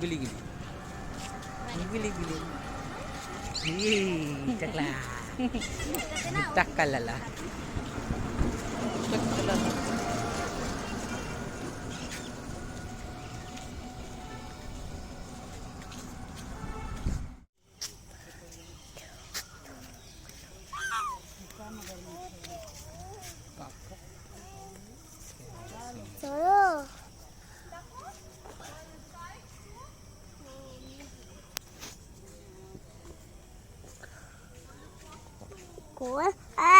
Gili-gili. Gili-gili. Yay! Takla. Takalala. Takalala. কোয়া আ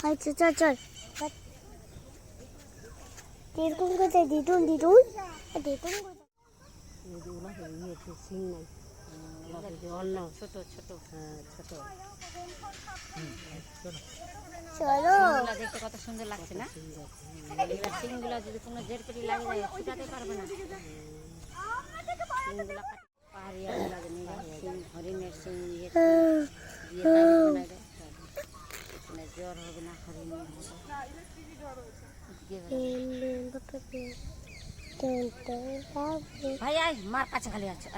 চল চল চল দিদুন কোথায় দিদুন দিদুন দিদুন ছোট ছোট হ্যাঁ ছোট চলো দেখতে কত সুন্দর লাগছে না এবার সিংগুলা যদি কোনো জের পেটি লাগে যায় ফুটাতে পারবে না সিংগুলা কাট- লাগে হরিণের সিং জ্বর। ভাই, আয়, মার কাছে খালি আছে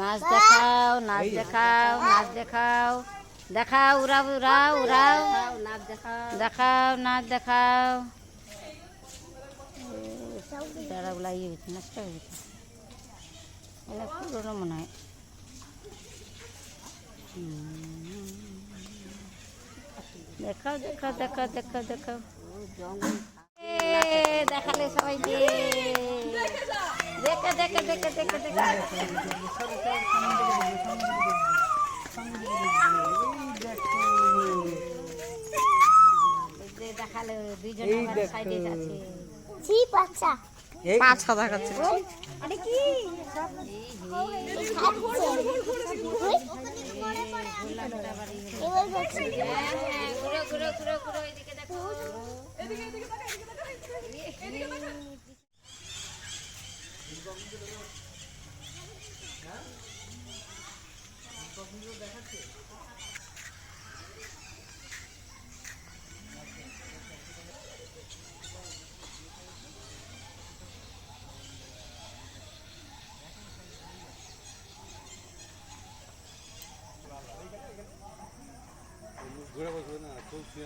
নাচ দেখাও নাচ দেখাও নাচ দেখাও। দেখাও, উড়াও উড়াও উড়াও। নাচ দেখাও দেখাও নাচ দেখাও। দাঁড়াগুলা ইয়ে হয়েছে নষ্ট হয়ে এটা পুরোনো মনে হয়। দেখাও দেখাও দেখাও দেখাও দেখাও। দেখালে সবাইকে দেখে দেখে দেখে দেখে দেখে। দেখাল দুইজন সাইডে আছে জি, বাচ্চা। এই পাঁচশো দেখাচ্ছে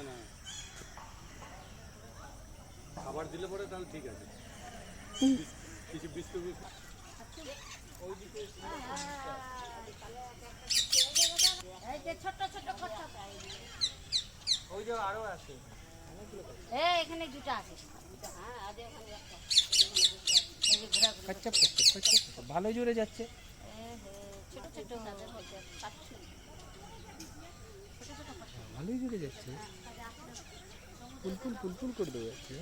না খাবার দিলে পরে তাহলে ঠিক আছে কিছু বিস্কুট ছোট ছোট ওই যে আরও আছে এই এখানে দুটো আছে হ্যাঁ এখানে করছে ভালো জোরে যাচ্ছে ছোট ছোট ভালোই জুড়ে যাচ্ছে। পুলপুল পুলপুল করে দেবে। যাচ্ছে